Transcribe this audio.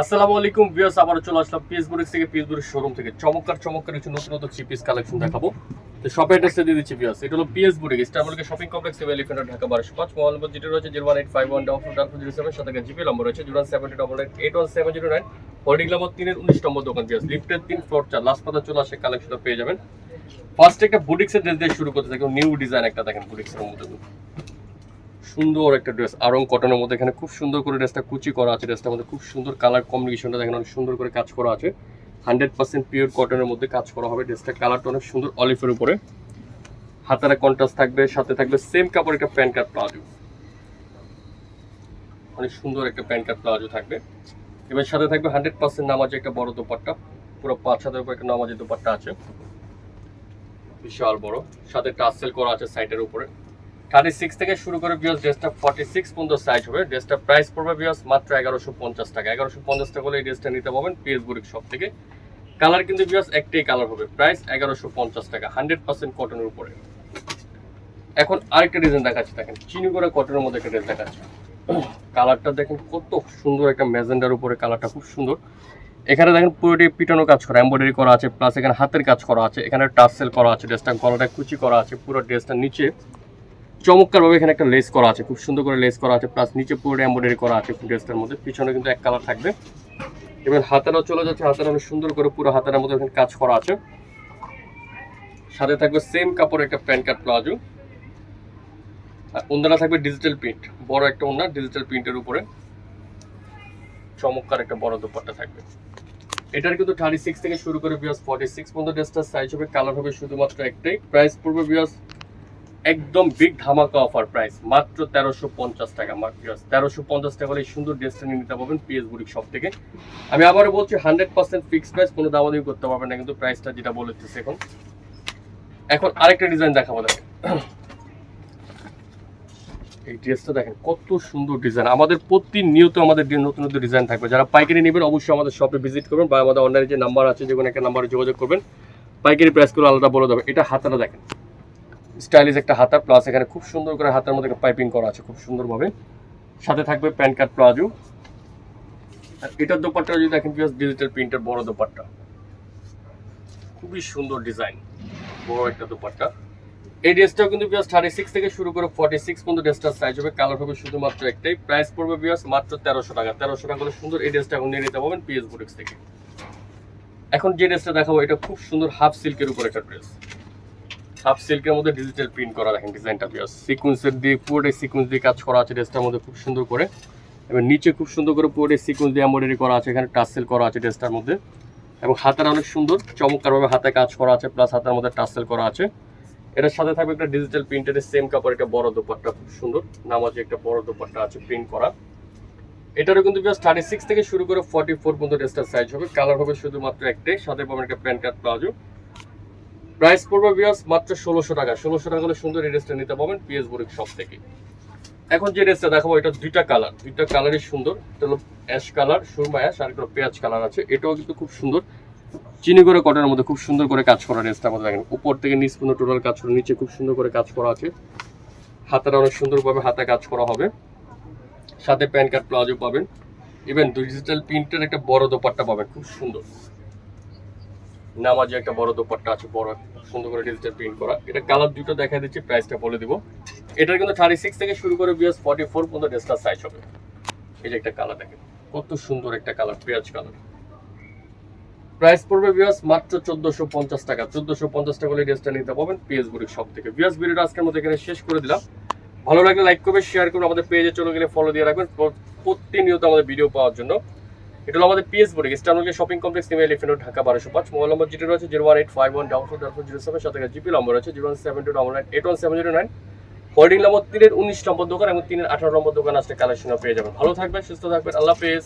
আসসালামু আলাইকুম ভিউয়ার্স, আবারও চলে আসলাম পিএসবুরিক্স থেকে পিএসবুরিক শোরুম থেকে। চমৎকার চমৎকার কিছু নতুন নতুন থ্রি পিস কালেকশন দেখাবো। তো শপে অ্যাড্রেসটা দিয়ে দিচ্ছি ভিউয়ার্স, এটা হলো পিএসবুরিক স্টারমলকে শপিং কমপ্লেক্স এবং এলিফেন্ট ঢাকা বারোশো পাঁচ। মোবাইল নম্বর যেটা রয়েছে zero one eight five one double double zero seven সাথে জিপি নম্বর রয়েছে zero seven double eight eight one seven zero nine holding number তিনের উনিশ নম্বর দোকান ভিউয়ার্স লিফটের তিন ফ্লোর চার লাস্ট পাতা চলে আসে কালেকশনটা পেয়ে যাবেন। ফার্স্ট একটা বুটিক্সের ড্রেস দিয়ে শুরু করতে থাকি নিউ ডিজাইন একটা দেখেন বুটিক্সের মধ্যে। সুন্দর একটা ড্রেস আরং কটনের মধ্যে এখানে খুব সুন্দর করে ড্রেসটা কুচি করা আছে। ড্রেসটার মধ্যে খুব সুন্দর কালার কম্বিনেশনটা দেখেন, অনেক সুন্দর করে কাজ করা আছে। হান্ড্রেড পার্সেন্ট পিওর কটনের মধ্যে কাজ করা হবে ড্রেসটা কালারটা অনেক সুন্দর অলিফের উপরে। হাতারে কন্ট্রাস্ট থাকবে, সাথে থাকবে সেম কাপড় একটা প্যান্ট কার্ড প্লাজো। অনেক সুন্দর একটা প্যান্ট কার্ড প্লাজো থাকবে। এবার সাথে থাকবে হান্ড্রেড পার্সেন্ট নামাজে একটা বড় দোপাট্টা। পুরো পাঁচ হাতের উপর একটা নামাজের দোপাট্টা আছে। বিশাল বড়। সাথে টাসেল করা আছে সাইডের উপরে। থার্টি সিক্স থেকে শুরু করে বিয়াস ড্রেসটা ফর্টি সিক্স পর্যন্ত সাইজ হবে। ড্রেসটা প্রাইস পড়বে বিয়াস মাত্র এগারোশো পঞ্চাশ টাকা। এগারোশো পঞ্চাশ টাকা হলে এই ড্রেসটা নিতে পারবেন পিএস বুরিক শপ থেকে। কালার কিন্তু বিয়াস একটাই কালার হবে। প্রাইস এগারোশো পঞ্চাশ টাকা হান্ড্রেড পার্সেন্ট কটনের উপরে। এখন আরেকটা ডিজাইন দেখাচ্ছি, দেখেন, চিনি করে কটনের মধ্যে একটা ড্রেস দেখাচ্ছি। কালারটা দেখেন কত সুন্দর একটা ম্যাজেন্ডার উপরে কালারটা খুব সুন্দর। এখানে দেখেন পুরোটি পিটানো কাজ করা এমব্রয়ডারি করা আছে প্লাস এখানে হাতের কাজ করা আছে, এখানে টাসেল করা আছে ড্রেসটা গলাটা কুচি করা আছে, পুরো ড্রেসটা নিচে। চমৎকারভাবে এখানে একটা লেস করা আছে, খুব সুন্দর করে লেস করা আছে প্লাস নিচে পুরো এমব্রয়ডারি করা আছে ড্রেসটার মধ্যে, পিছনে কিন্তু এক কালার থাকবে। এবার হাতারাও চলে যাচ্ছে অনেক সুন্দর করে পুরো হাতারার মধ্যে এখানে কাজ করা আছে। সাথে থাকবে সেম কাপড় একটা প্যান্ট কাট প্লাজো। আর ওন্দাটা থাকবে ডিজিটাল প্রিন্ট বড় একটা ওনার ডিজিটাল প্রিন্টের উপরে। চমৎকার একটা বড় দোপাট্টা থাকবে। এটার কিন্তু থার্টি সিক্স থেকে শুরু করে বিয়াস ফর্টি সিক্স পর্যন্ত ড্রেসটার সাইজ হবে কালার হবে শুধুমাত্র একটাই। প্রাইস পড়বে বিয়াস একদম বিগ ধামাকা অফার প্রাইস মাত্র তেরোশো পঞ্চাশ টাকা। তেরোশো পঞ্চাশ টাকা হলে সুন্দর ড্রেসটা নিয়ে নিতে পারবেন পিএস বুড়িক সব থেকে। আমি আবারও বলছি হান্ড্রেড পার্সেন্ট ফিক্সড প্রাইস কোনো দামাদামি করতে পারবেন না, কিন্তু প্রাইসটা যেটা বলেছি এখন। এখন আরেকটা ডিজাইন দেখাবো দেখেন। এই ড্রেসটা দেখেন, কত সুন্দর ডিজাইন আমাদের প্রতিনিয়ত আমাদের নতুন নতুন ডিজাইন থাকবে। যারা পাইকারি নেবেন, অবশ্যই আমাদের শপে ভিজিট করবেন বা আমাদের অনলাইনে যে নাম্বার আছে, যে কোনো একটা নাম্বারে যোগাযোগ করবেন। পাইকারি প্রাইসগুলো আলাদা বলে দেবে। এটা হাতাটা দেখেন। স্টাইলিশ একটা হাতা প্লাস এখানে খুব সুন্দর করে হাতার মধ্যে পাইপিং করা আছে, খুব সুন্দরভাবে। সাথে থাকবে প্যান্ট কার্ড প্লাজো। আর এটার দোপাট্টা যদি দেখেন পিএস ডিজিটাল প্রিন্টের বড় দোপাট্টা। খুবই সুন্দর ডিজাইন বড় একটা দোপাট্টা। এই ড্রেসটাও কিন্তু বিয়াস থার্টি সিক্স থেকে শুরু করে ফর্টি সিক্স পর্যন্ত ড্রেসটার সাইজ হবে। কালার হবে শুধুমাত্র একটাই। প্রাইস পড়বে বিয়াস মাত্র তেরোশো টাকা। তেরোশো টাকা করে সুন্দর এই ড্রেসটা এখন নিয়ে নিতে পারবেন পিএস বুটিক্স থেকে। এখন যে ড্রেসটা দেখাবো, এটা খুব সুন্দর হাফ সিল্কের উপর একটা ড্রেস হাফ সিল্কের মধ্যে ডিজিটাল প্রিন্ট করা দেখেন ডিজাইনটা বিয়াস সিকুয়েন্সের দিয়ে, পুরোটাই সিকুয়েন্স দিয়ে কাজ করা আছে ড্রেসটার মধ্যে খুব সুন্দর করে। এবং নিচে খুব সুন্দর করে পুরোটাই সিকুয়েন্স দিয়ে এমব্রয়ডারি করা আছে, এখানে টাসেল করা আছে ড্রেসটার মধ্যে। এবং হাতের অনেক সুন্দর, চমৎকারভাবে হাতে কাজ করা আছে প্লাস হাতের মধ্যে টাসেল করা আছে। এটার সাথে থাকবে একটা ডিজিটাল প্রিন্টের সেম কাপড় একটা বড় দোপাট্টা, খুব সুন্দর। নামাজে একটা বড় দোপাট্টা আছে প্রিন্ট করা। এটারও কিন্তু জাস্ট থার্টি সিক্স থেকে শুরু করে ফর্টি ফোর পর্যন্ত ড্রেসটার সাইজ হবে। কালার হবে শুধুমাত্র একটাই, সাথে পাবেন একটা প্যান্ট কার্ড প্লাজো প্রাইস পড়বে বিয়াস মাত্র ষোলোশো টাকা। ষোলোশো টাকা হলে সুন্দর এই ড্রেসটা নিতে পাবেন পিএস বুরিক শপ থেকে। এখন যে ড্রেসটা দেখাবো, এটা দুইটা কালার দুইটা কালারই সুন্দর। এটা হলো অ্যাশ কালার সুরমা অ্যাশ আর একটা পেঁয়াজ কালার আছে। এটাও কিন্তু খুব সুন্দর। চিনি করে কটনের মধ্যে খুব সুন্দর করে কাজ করা ড্রেসটা আমাদের দেখেন। উপর থেকে নিচ পর্যন্ত টোটাল কাজ করা, নিচে খুব সুন্দর করে কাজ করা আছে। হাতের অনেক সুন্দরভাবে হাতে কাজ করা হবে। সাথে প্যান্ট কার্ড, প্লাজো পাবেন। ইভেন ডিজিটাল প্রিন্টের একটা বড় দোপাট্টা পাবেন, খুব সুন্দর। নামাজে একটা বড় দোপাট্টা আছে, বড় সুন্দর করে ডিজিটাল প্রিন্ট করা। এটা কালার দুটো দেখা দিচ্ছি, প্রাইসটা বলে দিব। এটার কিন্তু থার্টি সিক্স থেকে শুরু করে বিএস ফর্টি ফোর পর্যন্ত ড্রেসটার সাইজ হবে। এই যে একটা কালার দেখেন, কত সুন্দর একটা কালার, পেঁয়াজ কালার। প্রাইস পড়বে বিয়াস মাত্র চোদ্দশো পঞ্চাশ টাকা। চোদ্দশো পঞ্চাশ টাকা হলে ড্রেসটা নিতে পাবেন পিএস বুড়ির সব থেকে। বিয়াস ভিডিওটা আজকের মতো এখানে শেষ করে দিলাম। ভালো লাগলে লাইক করবে শেয়ার করবে আমাদের পেজে চলে গেলে ফলো দিয়ে রাখবেন। প্রতিনিয়ত আমাদের ভিডিও পাওয়ার জন্য। এটা হলো আমাদের পিএস বুড়ি স্টারনকে শপিং কমপ্লেক্স নিমে এলিফেন্ট ঢাকা বারোশো পাঁচ। মোবাইল নম্বর যেটা রয়েছে zero one eight five one double four double zero seven সাথে জিপি নম্বর আছে zero one seven two double nine eight one seven zero nine holding number তিনের উনিশ নম্বর দোকান এবং তিনের আঠারো নম্বর দোকান। আসলে কালেকশন পেয়ে যাবেন। ভালো থাকবেন, সুস্থ থাকবেন। আল্লাহ হাফেজ।